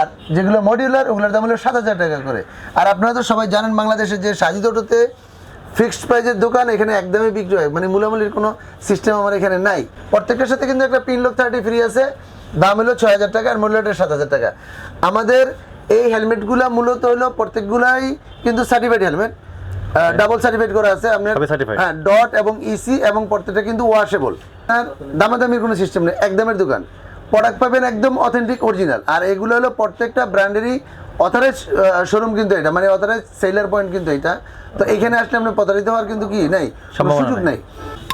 আর যেগুলো মডিউলার ওগুলোর দাম হলো সাত হাজার টাকা করে। আর আপনারা তো সবাই জানেন বাংলাদেশে যে সাজিদ অটোতে ফিক্সড প্রাইজের দোকান এখানে একদমই বিক্রি হয়। মানে মূলামূলির কোনো সিস্টেম আমার এখানে নাই। প্রত্যেকের সাথে কিন্তু একটা পিন লক থার্টি ফ্রি আছে। দাম হলো ছয় হাজার টাকা আর মূল্যটা সাত হাজার টাকা। আমাদের এই হেলমেটগুলো মূলত হলো প্রত্যেকগুলাই কিন্তু সার্টিফাইড হেলমেট ডাবল সার্টিফাইড করা আছে। আপনার হ্যাঁ ডট এবং ইসি এবং প্রত্যেকটা কিন্তু ওয়াশেবল আর দামাদামির কোনো সিস্টেম নেই। একদমের দোকান। প্রোডাক্ট পাবেন একদম অথেন্টিক অরিজিনাল আর এগুলো হলো প্রত্যেকটা ব্র্যান্ডেরই অথরাইজ শোরুম কিন্তু এটা মানে অথারাইজ সেলার পয়েন্ট কিন্তু এটা। তো এখানে আসলে আপনার প্রতারিত হওয়ার কিন্তু কি নাই সুযোগ নাই।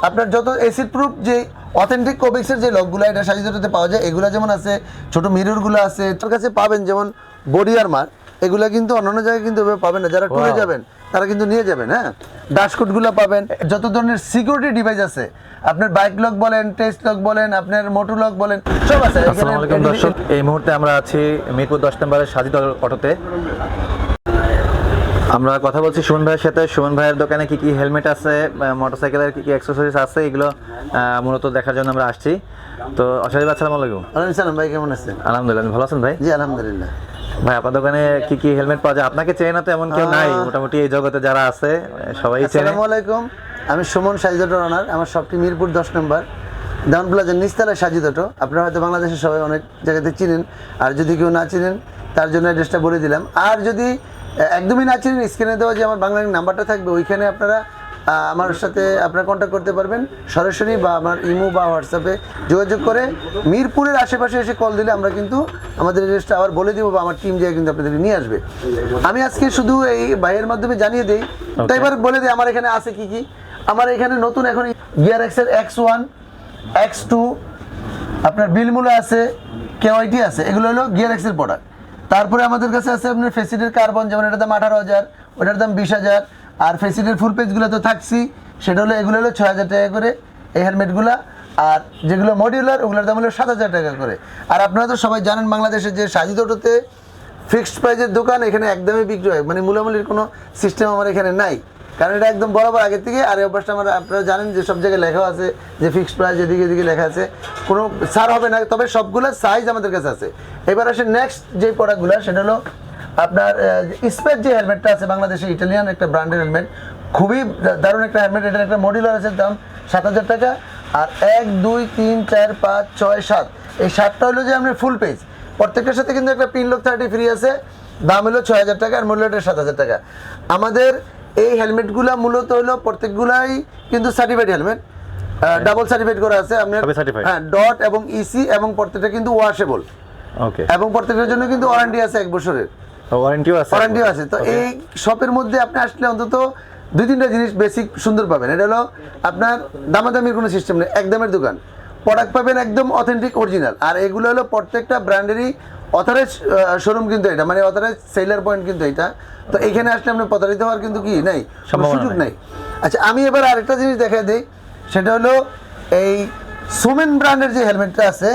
আপনার যত এসিড প্রুফ যে অথেন্টিক কোভিক্সের যে লকগুলো এটা সাজিদতে পাওয়া যায় এগুলো যেমন আছে ছোট মিররগুলো আছে তার কাছে পাবেন যেমন বডি আর্মার এগুলো কিন্তু অন্যান্য জায়গায় কিন্তু পাবেন না। যারা টুরে যাবেন তারা কিন্তু নিয়ে যাবেন হ্যাঁ? ডাশকোটগুলো পাবেন। যত ধরনের সিকিউরিটি ডিভাইস আছে আপনার বাইক লক বলেন টেস্ট লক বলেন আপনার মোটর লক বলেন সব আছে। আসসালামু আলাইকুম দর্শক এই মুহূর্তে আমরা আছি মিরপুর দশ নম্বরের সাজিদ অটোতে। আমরা কথা বলছি সুমন ভাইয়ের সাথে। সুমন ভাইয়ের দোকানে কি কি হেলমেট আছে মোটরসাইকেলের কি কি অ্যাক্সেসরিজ আছে এগুলো মূলত দেখার জন্য আমরা আসছি। তো অসারিফ আসসালামু আলাইকুম। ওয়ালাইকুম সালাম ভাই কেমন আছেন? আলহামদুলিল্লাহ ভালো আছেন ভাই? জি আলহামদুলিল্লাহ। ভাই আপনার দোকানে কি কি হেলমেট পাওয়া যায়? আপনাকে চেনে না তো এমন কেউ নাই। মোটামুটি এই জগতে যারা আছে সবাই চেনে। আসসালামু আলাইকুম। আমি সুমন সাজিদ অনার আমার শপটি মিরপুর দশ নম্বর। ডাউন প্লাজার নিচতলায় সাজিদ আপনারা হয়তো বাংলাদেশের সবাই অনেক জায়গাতে চিনেন। আর যদি কেউ না চিনেন তার জন্য অ্যাড্রেসটা বলে দিলাম। আর যদি একদমই না চিনেন স্ক্রিনে দেওয়া যে আমার বাংলা নাম্বারটা থাকবে ওইখানে আপনারা আমার সাথে আপনারা কন্ট্যাক্ট করতে পারবেন। সরাসরি বা আমার ইমো বা হোয়াটসঅ্যাপে যোগাযোগ করে মিরপুরের আশেপাশে এসে কল দিলে আমরা কিন্তু আমাদের অ্যাড্রেসটা আবার বলে দিব বা আমার টিম যেয়ে কিন্তু আপনাদেরকে নিয়ে আসবে। আমি আজকে শুধু এই ভাইয়ের মাধ্যমে জানিয়ে দিই। তাই এবার বলে দিই আমার এখানে আছে কি কি? আমার এখানে নতুন এখন গিয়ার এক্সের এক্স ওয়ান এক্স টু আপনার বিলমুলা আছে কেওয়াইটি আছে এগুলো হলো গিয়ার এক্সের প্রোডাক্ট তারপরে আমাদের কাছে আছে আপনার ফেসিডের কার্বন যেমন এটার দাম আঠারো হাজার ওটার দাম বিশ হাজার আর ফেসিডের ফুল পেজগুলো তো থাকছি, সেটা হলো এগুলো হলো ছয় হাজার টাকা করে এই হেলমেটগুলো আর যেগুলো মডিউলার ওগুলোর দাম হলো সাত হাজার টাকা করে। আর আপনারা তো সবাই জানেন বাংলাদেশে যে সাজিদ অটোতে ফিক্সড প্রাইজের দোকান এখানে একদমই বিক্রি হয় মানে মূলামূলির কোনো সিস্টেম আমার এখানে নাই। কারণ এটা একদম বরাবর আগের থেকে, আর এই অভ্যাসটা আমরা আপনারা জানেন যে সব জায়গায় লেখা আছে যে ফিক্সড প্রাইস এদিকে এদিকে লেখা আছে। কোনো ছাড় হবে না, তবে সবগুলো সাইজ আমাদের কাছে আছে। এবার আসে নেক্সট যে প্রোডাক্টগুলো সেটা হলো আপনার স্পেস যে হেলমেটটা আছে বাংলাদেশে ইটালিয়ান একটা ব্র্যান্ডের হেলমেট খুবই দারুণ একটা হেলমেট এটার একটা মডিউলার আছে দাম সাত হাজার টাকা। আর এক দুই তিন চার পাঁচ ছয় সাত। এই সাতটা হলো যে আপনার ফুল পেজ প্রত্যেকটার সাথে কিন্তু একটা পিন লক থার্টি ফ্রি আছে। দাম হলো ছয় হাজার টাকা আর মূল্যটা সাত হাজার টাকা। আমাদের এই হেলমেটগুলো মূলত হলো প্রত্যেকগুলাই কিন্তু সার্টিফাইড হেলমেট ডাবল সার্টিফাইড করা আছে। আপনার হ্যাঁ ডট এবং ইসি এবং প্রত্যেকটা কিন্তু ওয়াশেবল ওকে এবং প্রত্যেকটার জন্য কিন্তু ওয়ারেন্টি আছে এক বছরের। ওয়ারেন্টিও আছে ওয়ারেন্টিও আছে। তো এই শপের মধ্যে আপনি আসলে অন্তত দুই তিনটা জিনিস বেসিক সুন্দর পাবেন। এটা হলো আপনার দামাদামির কোনো সিস্টেম নেই একদমের দোকান। প্রোডাক্ট পাবেন একদম অথেন্টিক অরিজিনাল আর এগুলো হলো প্রত্যেকটা ব্র্যান্ডেরই অথরাইজ শোরুম কিন্তু এটা মানে অথরাইজ সেলার পয়েন্ট কিন্তু এটা। তো এখানে আসলে আপনি প্রতারিত হওয়ার কিন্তু কি নাই সুযোগ নাই। নাই। আচ্ছা আমি এবার আরেকটা জিনিস দেখা দিই। সেটা হলো এই সুমেন ব্র্যান্ডের যে হেলমেটটা আছে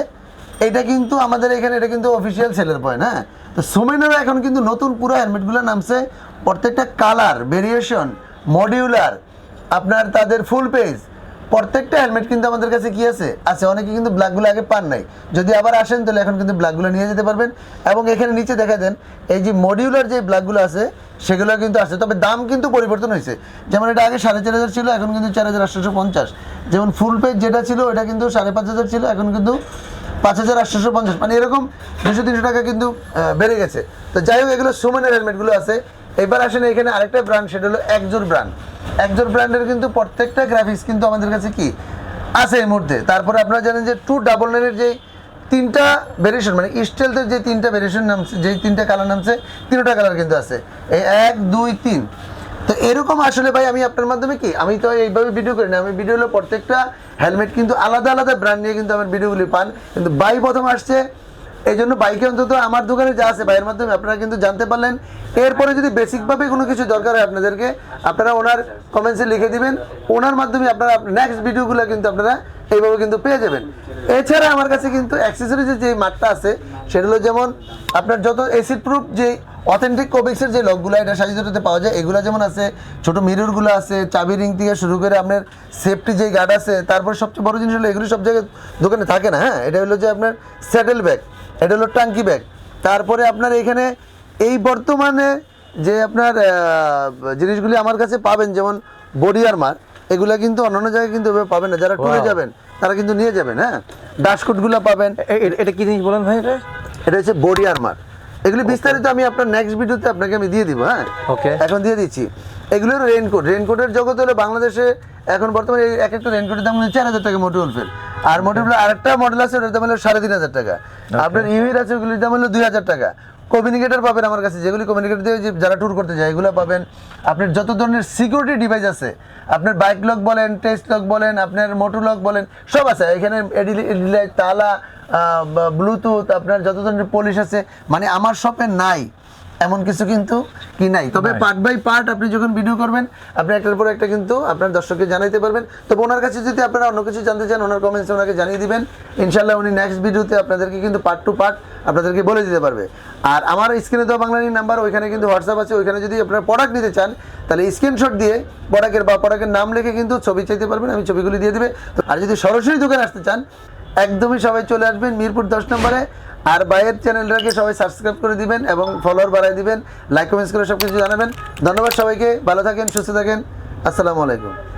এটা কিন্তু আমাদের এখানে এটা কিন্তু অফিসিয়াল সেলের পয়েন্ট হ্যাঁ? তো সুমেনেরও এখন কিন্তু নতুন পুরো হেলমেটগুলো নামছে। প্রত্যেকটা কালার ভেরিয়েশন মডিউলার আপনার তাদের ফুল পেজ প্রত্যেকটা হেলমেট কিন্তু আমাদের কাছে কি আছে? আছে, অনেকে কিন্তু ব্ল্যাকগুলো আগে পান নাই। যদি আবার আসেন, তাহলে এখন কিন্তু ব্ল্যাকগুলো নিয়ে যেতে পারবেন। এবং এখানে নিচে দেখা দেন, এই যে মডিউলার যে ব্ল্যাকগুলো আছে, সেগুলো কিন্তু আছে। তবে দাম কিন্তু পরিবর্তন হয়েছে। যেমন এটা আগে সাড়ে চার হাজার ছিল, এখন কিন্তু চার হাজার আটশোশো পঞ্চাশ। যেমন ফুল পেজ যেটা ছিল, ওটা কিন্তু সাড়ে পাঁচ হাজার ছিল, এখন কিন্তু পাঁচ হাজার আটশোশো পঞ্চাশ। মানে এরকম দুশো তিনশো টাকা কিন্তু বেড়ে গেছে। তো যাই হোক, এগুলো সুমেনের হেলমেটগুলো আছে। এবার আসেন এখানে আরেকটা ব্র্যান্ড সেটা হলো একজোর ব্র্যান্ড একজোর ব্র্যান্ডের কিন্তু প্রত্যেকটা গ্রাফিক্স কিন্তু আমাদের কাছে কি? আছে এই মুহূর্তে। তারপরে আপনারা জানেন যে টু ডাবল নাইনের যে তিনটা ভেরিয়েশন মানে স্টেলদের যে তিনটা ভেরিয়েশন নামছে, যে তিনটা কালার নামছে, তিনটা কালার কিন্তু আছে। এই এক, দুই, তিন। তো এরকম আসলে ভাই, আমি আপনার মাধ্যমে কি? আমি তো এইভাবে ভিডিও করি না। আমি ভিডিও হলো প্রত্যেকটা হেলমেট কিন্তু আলাদা আলাদা ব্র্যান্ড নিয়ে কিন্তু আমার ভিডিওগুলি পান। কিন্তু বাই প্রথম আসছে এই জন্য বাইকে অন্তত আমার দোকানে যা আছে বাইয়ের মাধ্যমে আপনারা কিন্তু জানতে পারলেন। এরপরে যদি বেসিকভাবে কোনো কিছু দরকার হয় আপনাদেরকে, আপনারা ওনার কমেন্টসে লিখে দিবেন। ওনার মাধ্যমে আপনারা নেক্সট ভিডিওগুলো কিন্তু আপনারা এইভাবে কিন্তু পেয়ে যাবেন। এছাড়া আমার কাছে কিন্তু অ্যাক্সেসরিজের যে মাঠটা আছে, সেটা হলো যেমন আপনার যত এসিড প্রুফ যে অথেন্টিক কোভিক্সের যে লকগুলো এটা সাজিদতে পাওয়া যায়। এগুলো যেমন আছে ছোট মিররগুলো আছে চাবি রিং থেকে শুরু করে আপনার সেফটি যে গার্ড আছে তারপর সবচেয়ে বড় জিনিস হলো এগুলো সব জায়গায় দোকানে থাকে না হ্যাঁ? এটা হলো যে আপনার স্যাডেল ব্যাগ এটা হলো টাঙ্কি ব্যাগ তারপরে আপনার এখানে এই বর্তমানে যে আপনার জিনিসগুলি আমার কাছে পাবেন যেমন বডি আর্মার এগুলা কিন্তু অন্যান্য জায়গায় কিন্তু পাবেন না। যারা টুরে যাবেন তারা কিন্তু নিয়ে যাবেন হ্যাঁ? ডাস্টকুটগুলো পাবেন। এটা কি জিনিস বলেন ভাই এটা? এটা হচ্ছে বডি আর্মার এগুলি বিস্তারিত আমি আপনার নেক্সট ভিডিওতে আপনাকে আমি দিয়ে দিব হ্যাঁ? ওকে এখন দিয়ে দিচ্ছি। এগুলো রেনকোট রেইনকোটের জগৎ হলো বাংলাদেশে এখন বর্তমানে এক একটা রেনকোটের দাম হচ্ছে চার হাজার টাকা মোটর ফেল আর মোটর আরেকটা মডেল আছে ওটার দাম হলো সাড়ে তিন হাজার টাকা। আপনার ইউর আছে ওগুলির দাম হলো দুই হাজার টাকা। কমিউনিকেটর পাবেন আমার কাছে। যেগুলি কমিউনিকেটর দিয়ে যারা ট্যুর করতে যায় এগুলো পাবেন। আপনার যত ধরনের সিকিউরিটি ডিভাইস আছে আপনার বাইক লক বলেন টেস্ট লক বলেন আপনার মোটর লক বলেন সব আছে। এখানে তালা ব্লুটুথ আপনার যত ধরনের পলিশ আছে মানে আমার শপে নাই। এমন কিছু কিন্তু কি নাই? তবে পার্ট বাই পার্ট আপনি যখন ভিডিও করবেন আপনি একটার পর একটা কিন্তু আপনার দর্শককে জানাইতে পারবেন। তবে ওনার কাছে যদি আপনারা অন্য কিছু জানতে চান ওনার কমেন্টসে ওনাকে জানিয়ে দিবেন। ইনশাল্লাহ উনি নেক্সট ভিডিওতে আপনাদেরকে কিন্তু পার্ট টু পার্ট আপনাদেরকে বলে দিতে পারবে। আর আমার স্ক্রিনে দেওয়া বাংলানি নাম্বার, ওইখানে কিন্তু হোয়াটসঅ্যাপ আছে, ওইখানে যদি আপনারা প্রোডাক্ট নিতে চান, তাহলে স্ক্রিনশট দিয়ে প্রোডাক্টের বা প্রোডাক্টের নাম লিখে কিন্তু ছবি চাইতে পারবেন, আমি ছবিগুলি দিয়ে দেবে। তো আর যদি সরাসরি দোকানে আসতে চান, একদমই সবাই চলে আসবেন মিরপুর দশ নম্বরে। আর বাইরের চ্যানেলটাকে সবাই সাবস্ক্রাইব করে দিবেন এবং ফলোয়ার বাড়াই দিবেন লাইক কমেন্টস করে সব কিছু জানাবেন। ধন্যবাদ সবাইকে, ভালো থাকেন, সুস্থ থাকেন। আসসালামু আলাইকুম।